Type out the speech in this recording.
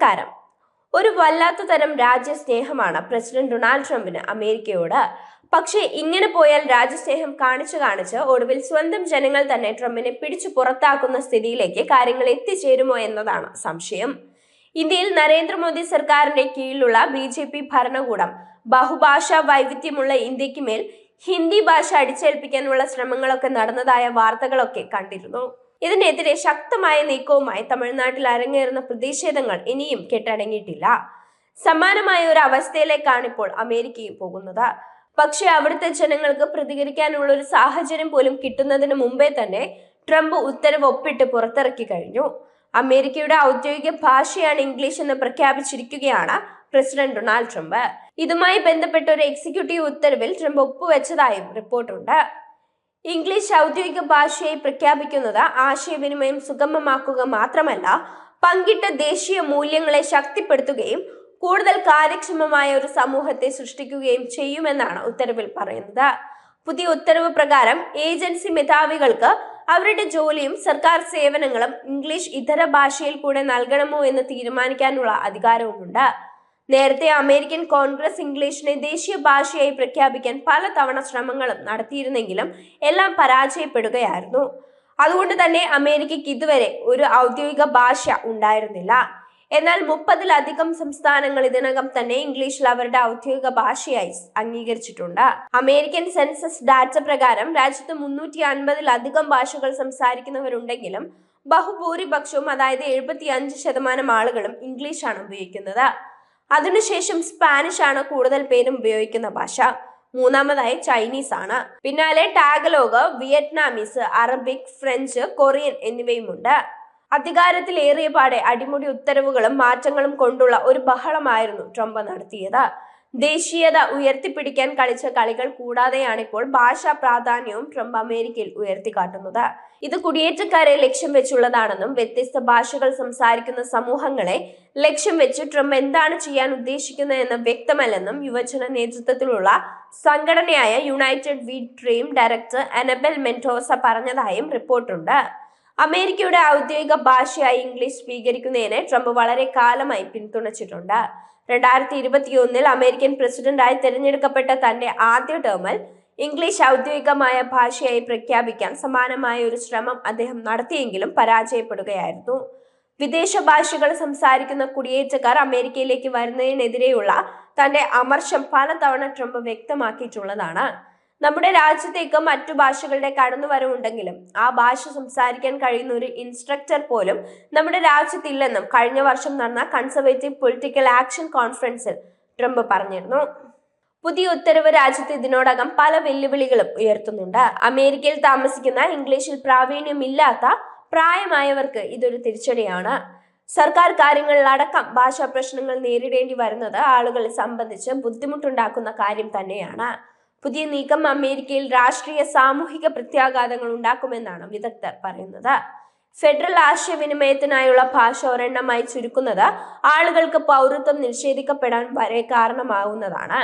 നമസ്കാരം. ഒരു വല്ലാത്ത തരം രാജ്യസ്നേഹമാണ് പ്രസിഡന്റ് ഡൊണാൾഡ് ട്രംപിന് അമേരിക്കയോട്. പക്ഷേ ഇങ്ങനെ പോയാൽ രാജ്യസ്നേഹം കാണിച്ചു കാണിച്ച് ഒടുവിൽ സ്വന്തം ജനങ്ങൾ തന്നെ ട്രംപിനെ പിടിച്ചു പുറത്താക്കുന്ന സ്ഥിതിയിലേക്ക് കാര്യങ്ങൾ എത്തിച്ചേരുമോ എന്നതാണ് സംശയം. ഇന്ത്യയിൽ നരേന്ദ്രമോദി സർക്കാരിന്റെ കീഴിലുള്ള ബി ജെ പി ഭരണകൂടം ബഹുഭാഷാ വൈവിധ്യമുള്ള ഇന്ത്യയ്ക്ക് മേൽ ഹിന്ദി ഭാഷ അടിച്ചേൽപ്പിക്കാനുള്ള ശ്രമങ്ങളൊക്കെ നടന്നതായ വാർത്തകളൊക്കെ കണ്ടിരുന്നു. ഇതിനെതിരെ ശക്തമായ നീക്കവുമായി തമിഴ്നാട്ടിൽ അരങ്ങേറുന്ന പ്രതിഷേധങ്ങൾ ഇനിയും കെട്ടടങ്ങിയിട്ടില്ല. സമാനമായ ഒരു അവസ്ഥയിലേക്കാണ് ഇപ്പോൾ അമേരിക്കയും പോകുന്നത്. പക്ഷേ അവിടുത്തെ ജനങ്ങൾക്ക് പ്രതികരിക്കാനുള്ള ഒരു സാഹചര്യം പോലും കിട്ടുന്നതിന് മുമ്പേ തന്നെ ട്രംപ് ഉത്തരവ് ഒപ്പിട്ട് പുറത്തിറക്കി കഴിഞ്ഞു. അമേരിക്കയുടെ ഔദ്യോഗിക ഭാഷയാണ് ഇംഗ്ലീഷ് എന്ന് പ്രഖ്യാപിച്ചിരിക്കുകയാണ് പ്രസിഡന്റ് ഡൊണാൾഡ് ട്രംപ്. ഇതുമായി ബന്ധപ്പെട്ട ഒരു എക്സിക്യൂട്ടീവ് ഉത്തരവിൽ ട്രംപ് ഒപ്പുവെച്ചതായും റിപ്പോർട്ടുണ്ട്. ഇംഗ്ലീഷ് ഔദ്യോഗിക ഭാഷയായി പ്രഖ്യാപിക്കുന്നത് ആശയവിനിമയം സുഗമമാക്കുക മാത്രമല്ല പങ്കിട്ട ദേശീയ മൂല്യങ്ങളെ ശക്തിപ്പെടുത്തുകയും കൂടുതൽ കാര്യക്ഷമമായ ഒരു സമൂഹത്തെ സൃഷ്ടിക്കുകയും ചെയ്യുമെന്നാണ് ഉത്തരവിൽ പറയുന്നത്. പുതിയ ഉത്തരവ് പ്രകാരം ഏജൻസി മേധാവികൾക്ക് അവരുടെ ജോലിയും സർക്കാർ സേവനങ്ങളും ഇംഗ്ലീഷ് ഇതര ഭാഷയിൽ കൂടെ നൽകണമോ എന്ന് തീരുമാനിക്കാനുള്ള അധികാരവുമുണ്ട്. നേരത്തെ അമേരിക്കൻ കോൺഗ്രസ് ഇംഗ്ലീഷിനെ ദേശീയ ഭാഷയായി പ്രഖ്യാപിക്കാൻ പലതവണ ശ്രമങ്ങളും നടത്തിയിരുന്നെങ്കിലും എല്ലാം പരാജയപ്പെടുകയായിരുന്നു. അതുകൊണ്ട് തന്നെ അമേരിക്കയ്ക്ക് ഇതുവരെ ഒരു ഔദ്യോഗിക ഭാഷ ഉണ്ടായിരുന്നില്ല. എന്നാൽ മുപ്പതിലധികം സംസ്ഥാനങ്ങൾ ഇതിനകം തന്നെ ഇംഗ്ലീഷിൽ അവരുടെ ഔദ്യോഗിക ഭാഷയായി അംഗീകരിച്ചിട്ടുണ്ട്. അമേരിക്കൻ സെൻസസ് ഡാറ്റ പ്രകാരം രാജ്യത്ത് മുന്നൂറ്റി അൻപതിലധികം ഭാഷകൾ സംസാരിക്കുന്നവരുണ്ടെങ്കിലും ബഹുഭൂരിപക്ഷവും അതായത് എഴുപത്തി അഞ്ച് ശതമാനം ആളുകളും ഇംഗ്ലീഷാണ് ഉപയോഗിക്കുന്നത്. അതിനുശേഷം സ്പാനിഷ് ആണ് കൂടുതൽ പേരും ഉപയോഗിക്കുന്ന ഭാഷ. മൂന്നാമതായി ചൈനീസ് ആണ്. പിന്നാലെ Tagalog Vietnamese Arabic French Korean എന്നിവയുമുണ്ട്. അധികാരത്തിൽ ഏറിയ പാടെ അടിമുടി ഉത്തരവുകളും മാറ്റങ്ങളും കൊണ്ടുള്ള ഒരു ബഹളമായിരുന്നു ട്രംപ് നടത്തിയത്. ദേശീയത ഉയർത്തിപ്പിടിക്കാൻ കളിച്ച കളികൾ കൂടാതെയാണ് ഇപ്പോൾ ഭാഷാ പ്രാധാന്യവും ട്രംപ് അമേരിക്കയിൽ ഉയർത്തിക്കാട്ടുന്നത്. ഇത് കുടിയേറ്റക്കാരെ ലക്ഷ്യം വെച്ചുള്ളതാണെന്നും വ്യത്യസ്ത ഭാഷകൾ സംസാരിക്കുന്ന സമൂഹങ്ങളെ ലക്ഷ്യം വെച്ച് ട്രംപ് എന്താണ് ചെയ്യാൻ ഉദ്ദേശിക്കുന്നതെന്ന് വ്യക്തമല്ലെന്നും യുവജന നേതൃത്വത്തിലുള്ള സംഘടനയായ United We Dream director Anabel Mendoza പറഞ്ഞതായും റിപ്പോർട്ടുണ്ട്. അമേരിക്കയുടെ ഔദ്യോഗിക ഭാഷയായി ഇംഗ്ലീഷ് സ്വീകരിക്കുന്നതിനെ ട്രംപ് വളരെ കാലമായി പിന്തുണച്ചിട്ടുണ്ട്. രണ്ടായിരത്തി ഇരുപത്തിയൊന്നിൽ അമേരിക്കൻ പ്രസിഡന്റായി തിരഞ്ഞെടുക്കപ്പെട്ട തന്റെ ആദ്യ ടേമിൽ ഇംഗ്ലീഷ് ഔദ്യോഗികമായ ഭാഷയായി പ്രഖ്യാപിക്കാൻ സമാനമായ ഒരു ശ്രമം അദ്ദേഹം നടത്തിയെങ്കിലും പരാജയപ്പെടുകയായിരുന്നു. വിദേശ ഭാഷകൾ സംസാരിക്കുന്ന കുടിയേറ്റക്കാർ അമേരിക്കയിലേക്ക് വരുന്നതിനെതിരെയുള്ള തന്റെ അമർഷം പലതവണ ട്രംപ് വ്യക്തമാക്കിയിട്ടുള്ളതാണ്. നമ്മുടെ രാജ്യത്തേക്ക് മറ്റു ഭാഷകളുടെ കടന്നുവരവുണ്ടെങ്കിലും ആ ഭാഷ സംസാരിക്കാൻ കഴിയുന്ന ഒരു ഇൻസ്ട്രക്ടർ പോലും നമ്മുടെ രാജ്യത്തില്ലെന്നും കഴിഞ്ഞ വർഷം നടന്ന കൺസർവേറ്റീവ് പൊളിറ്റിക്കൽ ആക്ഷൻ കോൺഫറൻസിൽ ട്രംപ് പറഞ്ഞിരുന്നു. പുതിയ ഉത്തരവ് രാജ്യത്ത് ഇതിനോടകം പല വെല്ലുവിളികളും ഉയർത്തുന്നുണ്ട്. അമേരിക്കയിൽ താമസിക്കുന്ന ഇംഗ്ലീഷിൽ പ്രാവീണ്യമില്ലാത്ത പ്രായമായവർക്ക് ഇതൊരു തിരിച്ചടിയാണ്. സർക്കാർ കാര്യങ്ങളിലടക്കം ഭാഷാ പ്രശ്നങ്ങൾ നേരിടേണ്ടി വരുന്നത് ആളുകളെ സംബന്ധിച്ച് ബുദ്ധിമുട്ടുണ്ടാക്കുന്ന കാര്യം തന്നെയാണ്. പുതിയ നീക്കം അമേരിക്കയിൽ രാഷ്ട്രീയ സാമൂഹിക പ്രത്യാഘാതങ്ങൾ ഉണ്ടാക്കുമെന്നാണ് വിദഗ്ധർ പറയുന്നത്. ഫെഡറൽ ആശയവിനിമയത്തിനായുള്ള ഭാഷ ഒരെണ്ണമായി ചുരുക്കുന്നത് ആളുകൾക്ക് പൗരത്വം നിഷേധിക്കപ്പെടാൻ വരെ കാരണമാവുന്നതാണ്.